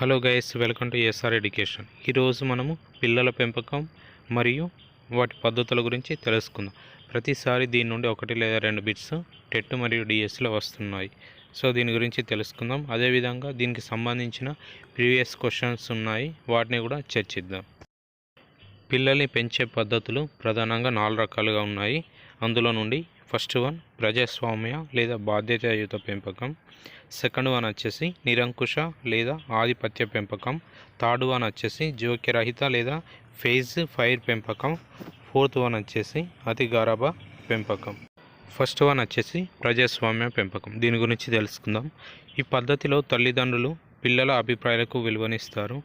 Hello guys welcome to SR education ఈరోజు మనము పిల్లల పెంపకం మరియు వాటి పద్ధతుల గురించి తెలుసుకుందాం. ప్రతిసారి దీని నుండి ఒకటి లేదా రెండు బిట్స్ టెట్ మరియు డిఎస్లో వస్తున్నాయి. సో దీని గురించి తెలుసుకుందాం. అదేవిధంగా దీనికి సంబంధించిన ప్రీవియస్ క్వశ్చన్స్ ఉన్నాయి. వాటిని కూడా చర్చిద్దాం. పిల్లల్ని పెంచే పద్ధతులు ప్రధానంగా నాలుగు రకాలుగా ఉన్నాయి. అందులో నుండి ఫస్ట్ వన్ ప్రజాస్వామ్య లేదా బాధ్యతాయుత పెంపకం. సెకండ్ వన్ వచ్చేసి నిరంకుశ లేదా ఆధిపత్య పెంపకం. థర్డ్ వన్ వచ్చేసి జోక్యరహిత లేదా ఫేజ్ ఫైర్ పెంపకం. ఫోర్త్ వన్ వచ్చేసి అతి గారాబ పెంపకం. ఫస్ట్ వన్ వచ్చేసి ప్రజాస్వామ్య పెంపకం. దీని గురించి తెలుసుకుందాం. ఈ పద్ధతిలో తల్లిదండ్రులు పిల్లల అభిప్రాయాలకు విలువనిస్తారు.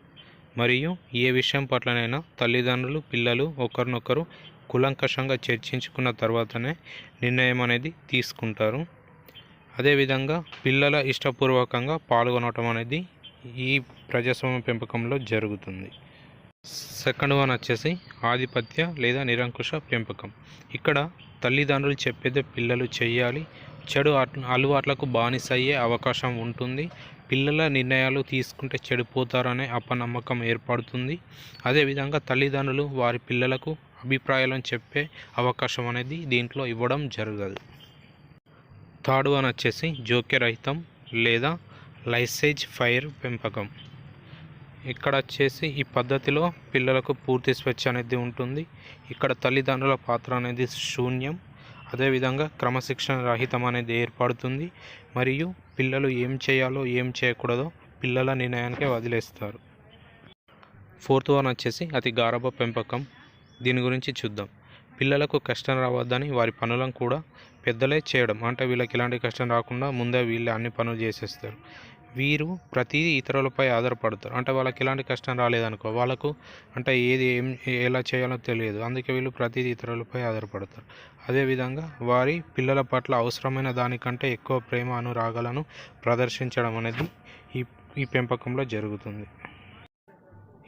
మరియు ఏ విషయం పట్లనైనా తల్లిదండ్రులు పిల్లలు ఒకరినొకరు కులంకషంగా చర్చించుకున్న తర్వాతనే నిర్ణయం అనేది తీసుకుంటారు. అదేవిధంగా పిల్లల ఇష్టపూర్వకంగా పాల్గొనటం అనేది ఈ ప్రజాస్వామ్య పెంపకంలో జరుగుతుంది. సెకండ్ వన్ వచ్చేసి ఆధిపత్య లేదా నిరంకుశ పెంపకం. ఇక్కడ తల్లిదండ్రులు చెప్పేదే పిల్లలు చేయాలి. చెడు అలవాట్లకు బానిస అయ్యే అవకాశం ఉంటుంది. పిల్లల నిర్ణయాలు తీసుకుంటే చెడిపోతారనే అపనమ్మకం ఏర్పడుతుంది. అదేవిధంగా తల్లిదండ్రులు వారి పిల్లలకు అభిప్రాయాలను చెప్పే అవకాశం అనేది దీంట్లో ఇవ్వడం జరగదు. థర్డ్ వన్ వచ్చేసి జోక్యరహితం లేదా లైసేజ్ ఫైర్ పెంపకం. ఇక్కడ వచ్చేసి ఈ పద్ధతిలో పిల్లలకు పూర్తి స్వేచ్ఛ అనేది ఉంటుంది. ఇక్కడ తల్లిదండ్రుల పాత్ర అనేది శూన్యం. అదేవిధంగా క్రమశిక్షణ రహితం అనేది ఏర్పడుతుంది. మరియు పిల్లలు ఏం చేయాలో ఏం చేయకూడదో పిల్లల నిర్ణయానికే వదిలేస్తారు. ఫోర్త్ వన్ వచ్చేసి అతి గారభ పెంపకం. దీని గురించి చూద్దాం. పిల్లలకు కష్టం రావద్దని వారి పనులను కూడా పెద్దలే చేయడం. అంటే వీళ్ళకి ఎలాంటి కష్టం రాకుండా ముందే వీళ్ళే అన్ని పనులు చేసేస్తారు. వీరు ప్రతిదీ ఇతరులపై ఆధారపడతారు. అంటే వాళ్ళకి ఎలాంటి కష్టం రాలేదనుకో వాళ్ళకు అంటే ఏది ఏం ఎలా చేయాలో తెలియదు. అందుకే వీళ్ళు ప్రతిదీ ఇతరులపై ఆధారపడతారు. అదేవిధంగా వారి పిల్లల పట్ల అవసరమైన దానికంటే ఎక్కువ ప్రేమ అనురాగాలను ప్రదర్శించడం అనేది ఈ ఈ పెంపకంలో జరుగుతుంది.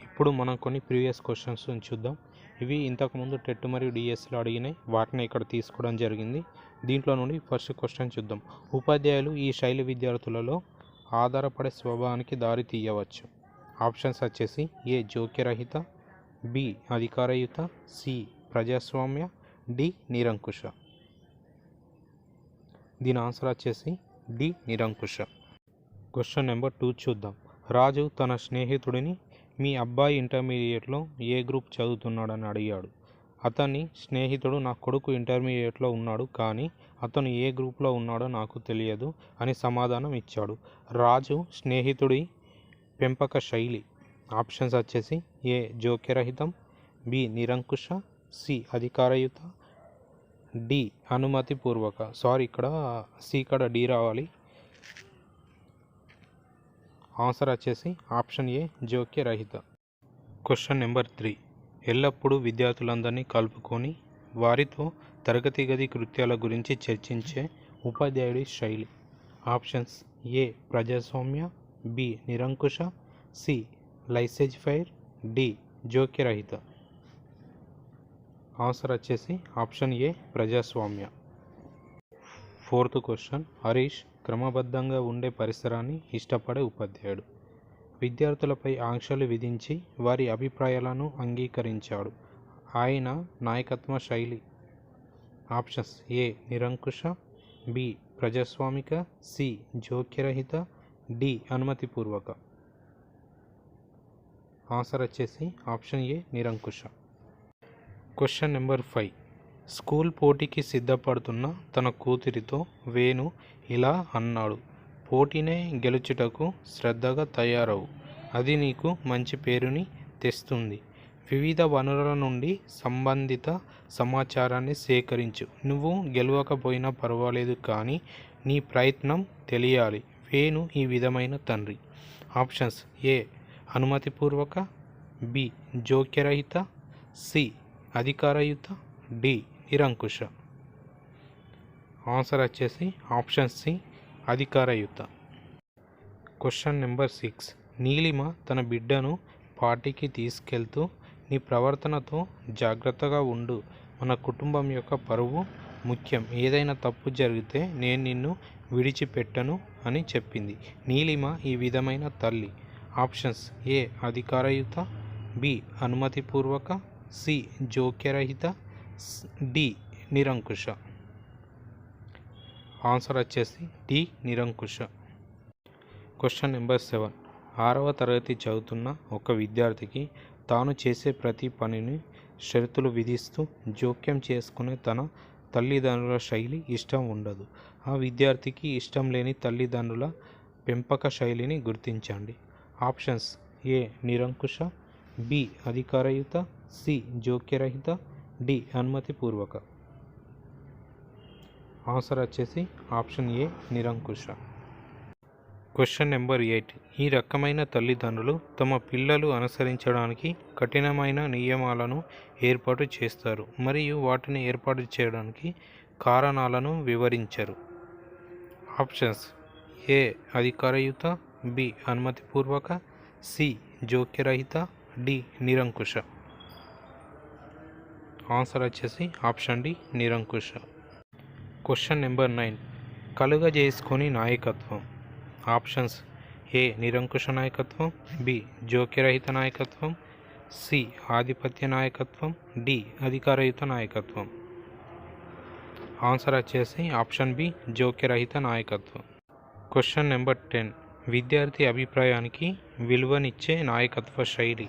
ఇప్పుడు మనం కొన్ని ప్రీవియస్ క్వశ్చన్స్ చూద్దాం. ఇవి ఇంతకుముందు టెట్ మరియు డిఎస్లో అడిగినాయి వాటిని ఇక్కడ తీసుకోవడం జరిగింది. దీంట్లో నుండి ఫస్ట్ క్వశ్చన్ చూద్దాం. ఉపాధ్యాయులు ఈ శైలి విద్యార్థులలో ఆధారపడే స్వభావానికి దారి తీయవచ్చు. ఆప్షన్స్ వచ్చేసి ఏ జోక్యరహిత బి అధికారయుత సి ప్రజాస్వామ్య డి నిరంకుశ. దీని ఆన్సర్ వచ్చేసి డి నిరంకుశ. క్వశ్చన్ నెంబర్ టూ చూద్దాం. రాజు తన స్నేహితుడిని మీ అబ్బాయి ఇంటర్మీడియట్లో ఏ గ్రూప్ చదువుతున్నాడని అడిగాడు. అతని స్నేహితుడు నా కొడుకు ఇంటర్మీడియట్లో ఉన్నాడు కానీ అతను ఏ గ్రూప్లో ఉన్నాడో నాకు తెలియదు అని సమాధానం ఇచ్చాడు. రాజు స్నేహితుడి పెంపక శైలి ఆప్షన్స్ వచ్చేసి ఏ జోక్యరహితం బి నిరంకుశ సి అధికారయుత డి అనుమతిపూర్వక. సారీ ఇక్కడ సి ఇక్కడ డి రావాలి. ఆన్సర్ వచ్చేసి ఆప్షన్ ఏ జోక్య రహిత. క్వశ్చన్ నెంబర్ త్రీ ఎల్లప్పుడూ విద్యార్థులందరినీ కలుపుకొని వారితో తరగతి గది కృత్యాల గురించి చర్చించే ఉపాధ్యాయుడి శైలి. ఆప్షన్స్ ఏ ప్రజాస్వామ్య బి నిరంకుశ సి లైసేజ్ ఫైర్ డి జోక్యరహిత ఆన్సర్ వచ్చేసి ఆప్షన్ ఏ ప్రజాస్వామ్య. ఫోర్త్ క్వశ్చన్ హరీష్ క్రమబద్ధంగా ఉండే పరిసరాన్ని ఇష్టపడే ఉపాధ్యాయుడు. విద్యార్థులపై ఆంక్షలు విధించి వారి అభిప్రాయాలను అంగీకరించాడు. ఆయన నాయకత్వ శైలి ఆప్షన్స్ ఏ. నిరంకుశ బి. ప్రజాస్వామిక సి. జోక్యరహిత డి. అనుమతిపూర్వక. ఆన్సర్ వచ్చేసి ఆప్షన్ ఏ. నిరంకుశ. Question number five. స్కూల్ పోటీకి సిద్ధపడుతున్న తన కూతురితో వేణు ఇలా అన్నాడు. పోటీనే గెలుచుటకు శ్రద్ధగా తయారవు. అది నీకు మంచి పేరుని తెస్తుంది. వివిధ వనరుల నుండి సంబంధిత సమాచారాన్ని సేకరించు. నువ్వు గెలవకపోయినా పర్వాలేదు కానీ నీ ప్రయత్నం తెలియాలి. వేణు ఈ విధమైన తండ్రి. Options A. అనుమతిపూర్వక. బి. జోక్యరహిత. సి. అధికారయుత. డి. నిరంకుశ. ఆన్సర్ వచ్చేసి ఆప్షన్ సి అధికారయుత క్వశ్చన్ నెంబర్ సిక్స్. నీలిమ తన బిడ్డను పార్టీకి తీసుకెళ్తూ నీ ప్రవర్తనతో జాగ్రత్తగా ఉండు. మన కుటుంబం యొక్క పరువు ముఖ్యం. ఏదైనా తప్పు జరిగితే నేను నిన్ను విడిచిపెట్టను అని చెప్పింది. నీలిమ ఈ విధమైన తల్లి. ఆప్షన్స్ ఏ అధికారయుత బి అనుమతిపూర్వక. సి జోక్యరహిత. డి నిరంకుశ. ఆన్సర్ వచ్చేసి డి నిరంకుశ. క్వశ్చన్ నెంబర్ సెవెన్ ఆరవ తరగతి చదువుతున్న ఒక విద్యార్థికి తాను చేసే ప్రతి పనిని షరతులు విధిస్తూ జోక్యం చేసుకునే తన తల్లిదండ్రుల శైలి ఇష్టం ఉండదు. ఆ విద్యార్థికి ఇష్టం లేని తల్లిదండ్రుల పెంపక శైలిని గుర్తించండి. ఆప్షన్స్ ఏ నిరంకుశ. బి అధికారయుత. సి జోక్యరహిత. డి అనుమతిపూర్వక. ఆన్సర్ వచ్చేసి ఆప్షన్ ఏ నిరంకుశ. Question number eight. ఈ రకమైన తల్లిదండ్రులు తమ పిల్లలు అనుసరించడానికి కఠినమైన నియమాలను ఏర్పాటు చేస్తారు మరియు వాటిని ఏర్పాటు చేయడానికి కారణాలను వివరించరు. Options A. అధికారయుత బి. అనుమతిపూర్వక సి. జోక్యరహిత డి. నిరంకుశ. ఆన్సర్ వచ్చేసి ఆప్షన్ డి నిరంకుశ. Question number nine. కలుగజేసుకొని నాయకత్వం. Options A. నిరంకుశ నాయకత్వం. బి. జోక్యరహిత నాయకత్వం. సి. ఆధిపత్య నాయకత్వం. డి. అధికారయుత నాయకత్వం. ఆన్సర్ వచ్చేసి ఆప్షన్ బి. జోక్యరహిత నాయకత్వం. Question number ten. విద్యార్థి అభిప్రాయానికి విలువనిచ్చే నాయకత్వ శైలి.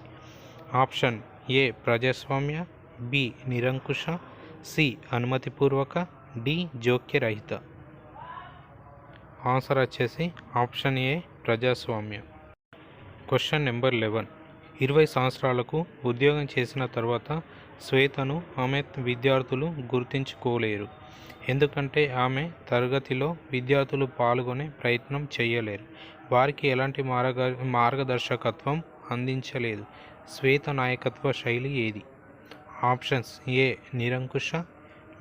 Option A. ప్రజాస్వామ్య. బి. నిరంకుశ. సి. అనుమతిపూర్వక. డి జోక్యరహిత. ఆన్సర్ వచ్చేసి ఆప్షన్ ఏ ప్రజాస్వామ్యం. Question number eleven. ఇరవై సంవత్సరాలకు ఉద్యోగం చేసిన తర్వాత శ్వేతను ఆమె విద్యార్థులు గుర్తించుకోలేరు. ఎందుకంటే ఆమె తరగతిలో విద్యార్థులు పాల్గొనే ప్రయత్నం చేయలేరు. వారికి ఎలాంటి మార్గ మార్గదర్శకత్వం అందించలేదు. శ్వేత నాయకత్వ శైలి ఏది? ఆప్షన్స్ ఏ నిరంకుశ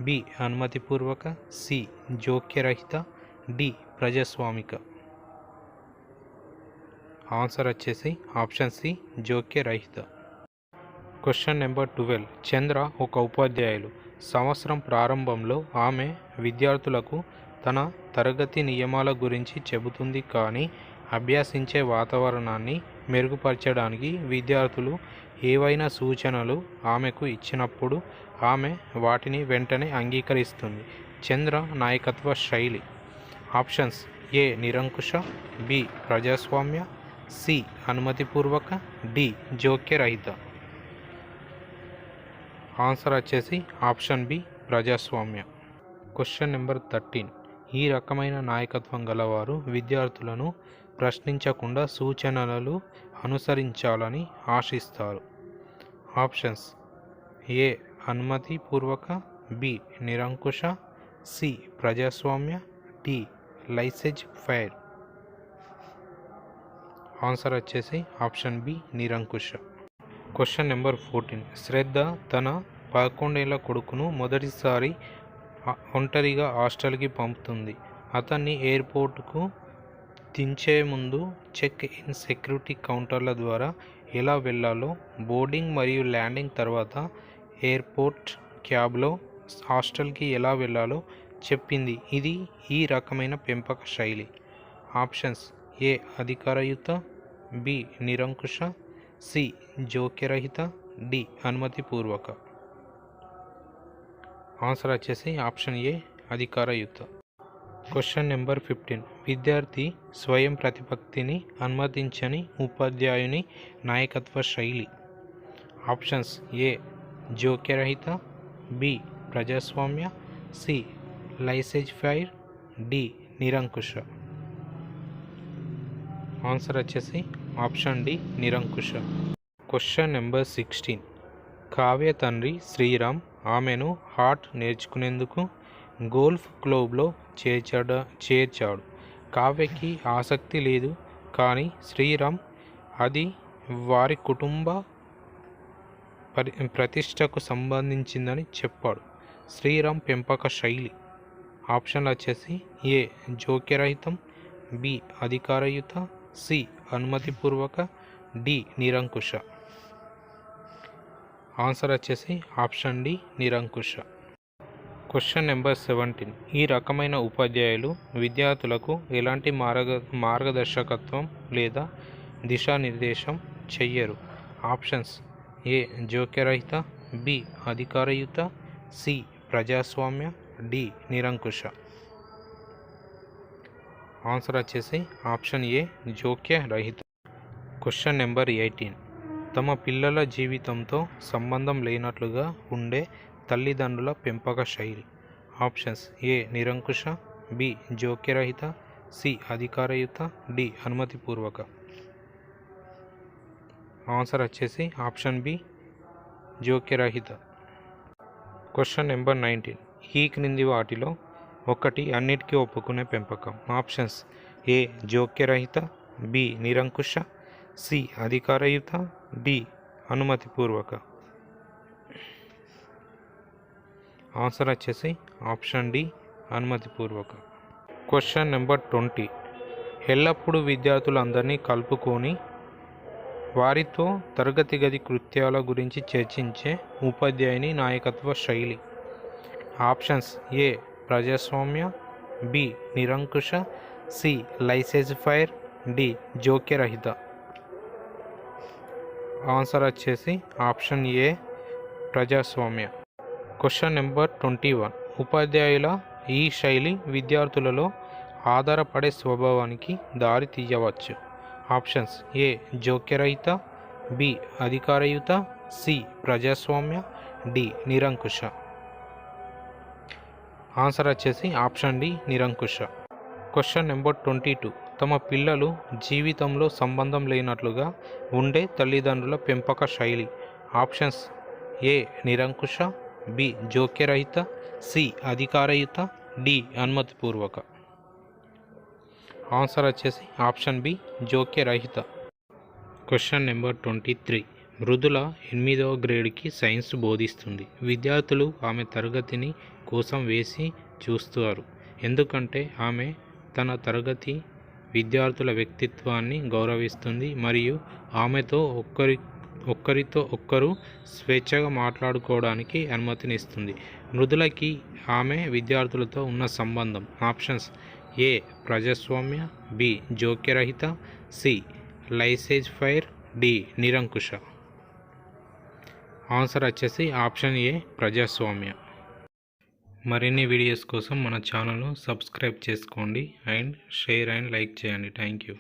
బి. అనుమతిపూర్వక సి. జోక్యరహిత డి. ప్రజాస్వామిక. ఆన్సర్ వచ్చేసి option C. జోక్యరహిత. Question number twelve. చంద్ర ఒక ఉపాధ్యాయులు. సంవత్సరం ప్రారంభంలో ఆమె విద్యార్థులకు తన తరగతి నియమాల గురించి చెబుతుంది కానీ అభ్యసించే వాతావరణాన్ని మెరుగుపరచడానికి విద్యార్థులు ఏవైనా సూచనలు ఆమెకు ఇచ్చినప్పుడు ఆమె వాటిని వెంటనే అంగీకరిస్తుంది. చంద్ర నాయకత్వ శైలి. ఆప్షన్స్. ఏ. నిరంకుశ. బి. ప్రజాస్వామ్య. సి. అనుమతిపూర్వక. డి. జోక్యరహిత. ఆన్సర్ వచ్చేసి ఆప్షన్ బి. ప్రజాస్వామ్య. Question number thirteen. ఈ రకమైన నాయకత్వం గలవారు విద్యార్థులను ప్రశ్నించకుండా సూచనలు అనుసరించాలని ఆశిస్తారు. Options A. అనుమతిపూర్వక బి. నిరంకుశ సి. ప్రజాస్వామ్య డి. Laissez faire. ఆన్సర్ వచ్చేసి ఆప్షన్ బి. నిరంకుశ. Question number fourteen. శ్రద్ధ తన పదకొండేళ్ళ కొడుకును మొదటిసారి ఒంటరిగా హాస్టల్కి పంపుతుంది. అతన్ని ఎయిర్పోర్ట్కు దించే ముందు చెక్ ఇన్ సెక్యూరిటీ కౌంటర్ల ద్వారా ఎలా వెళ్ళాలో బోర్డింగ్ మరియు ల్యాండింగ్ తర్వాత ఎయిర్పోర్ట్ క్యాబ్లో హాస్టల్కి ఎలా వెళ్ళాలో చెప్పింది. ఇది ఈ రకమైన పెంపక శైలి. Options A. అధికారయుత బి. నిరంకుశ సి. జోక్యరహిత డి. అనుమతిపూర్వక. ఆన్సర్ వచ్చేసి option A. అధికారయుత. Question number fifteen. విద్యార్థి స్వయం ప్రతిపత్తిని అనుమతించని ఉపాధ్యాయుని నాయకత్వ శైలి. ఆప్షన్స్ ఏ జోక్యరహిత బి ప్రజాస్వామ్య సి లైసేజ్ ఫైర్ డి నిరంకుశ. ఆన్సర్ వచ్చేసి ఆప్షన్ డి నిరంకుశ. Question number sixteen. కావ్య తండ్రి శ్రీరామ్ ఆమెను హార్ట్ నేర్చుకునేందుకు గోల్ఫ్ క్లబ్లో చేర్చాడ చేర్చాడు. కావ్యకి ఆసక్తి లేదు. కానీ శ్రీరామ్ అది వారి కుటుంబ పరి ప్రతిష్టకు సంబంధించిందని చెప్పాడు. శ్రీరామ్ పెంపక శైలి. ఆప్షన్లు వచ్చేసి ఏ జోక్యరహితం బి అధికారయుత సి అనుమతిపూర్వక డి నిరంకుశ. ఆన్సర్ వచ్చేసి ఆప్షన్ డి నిరంకుశ. క్వశ్చన్ నెంబర్ సెవెంటీన్ ఈ రకమైన ఉపాధ్యాయులు విద్యార్థులకు ఎలాంటి మార్గ మార్గదర్శకత్వం లేదా దిశానిర్దేశం చెయ్యరు? ఆప్షన్స్ ఏ జోక్యరహిత బి అధికారయుత సి ప్రజాస్వామ్య డి నిరంకుశ. ఆన్సర్ వచ్చేసి ఆప్షన్ ఏ జోక్య రహిత క్వశ్చన్ నెంబర్ ఎయిటీన్ తమ పిల్లల జీవితంతో సంబంధం లేనట్లుగా ఉండే తల్లిదండ్రుల పెంపక శైలి. Options A. నిరంకుశ బి. జోక్యరహిత సి. అధికారయుత డి. అనుమతిపూర్వక. ఆన్సర్ వచ్చేసి option B. జోక్యరహిత. Question number nineteen. ఈ క్రింది వాటిలో ఒకటి అన్నిటికీ ఒప్పుకునే పెంపకం. Options A. జోక్యరహిత బి. నిరంకుశ సి. అధికారయుత డి. అనుమతిపూర్వక. ఆన్సర్ వచ్చేసి ఆప్షన్ డి అనుమతిపూర్వక. క్వశ్చన్ నెంబర్ ట్వంటీ ఎల్లప్పుడూ విద్యార్థులందరినీ కలుపుకొని వారితో తరగతి గది కృత్యాల గురించి చర్చించే ఉపాధ్యాయుని నాయకత్వ శైలి. ఆప్షన్స్ ఏ ప్రజాస్వామ్య బి నిరంకుశ సి లైసెన్స్ ఫైర్ డి జోక్యరహిత. ఆన్సర్ వచ్చేసి ఆప్షన్ ఏ ప్రజాస్వామ్య. Question number twenty one. ఉపాధ్యాయుల ఈ శైలి విద్యార్థులలో ఆధారపడే స్వభావానికి దారి తీయవచ్చు. Options A. జోక్యరహిత బి. అధికారయుత సి. ప్రజాస్వామ్య డి. నిరంకుశ. ఆన్సర్ వచ్చేసి ఆప్షన్ డి. నిరంకుశ. Question number twenty two. తమ పిల్లలు జీవితంలో సంబంధం లేనట్లుగా ఉండే తల్లిదండ్రుల పెంపక శైలి. Options A. నిరంకుశ బి. జోక్యరహిత సి. అధికారయుత డి. అనుమతిపూర్వక. ఆన్సర్ వచ్చేసి option B. జోక్యరహిత. Question number twenty three. Mridula ఎనిమిదవ గ్రేడ్కి సైన్స్ బోధిస్తుంది. విద్యార్థులు ఆమె తరగతిని కోసం వేసి చూస్తారు. ఎందుకంటే ఆమె తన తరగతి విద్యార్థుల వ్యక్తిత్వాన్ని గౌరవిస్తుంది మరియు ఆమెతో ఒక్కరి ఒక్కరితో ఒక్కరు స్వేచ్ఛగా మాట్లాడుకోవడానికి అనుమతినిస్తుంది. మృదులకి ఆమె విద్యార్థులతో ఉన్న సంబంధం. Options A. ప్రజాస్వామ్య బి. జోక్యరహిత సి. Laissez faire D. నిరంకుశ. ఆన్సర్ వచ్చేసి ఆప్షన్ ఏ. ప్రజాస్వామ్య. మరిన్ని వీడియోస్ కోసం మన ఛానల్ను సబ్స్క్రైబ్ చేసుకోండి అండ్ షేర్ అండ్ లైక్ చేయండి. Thank you.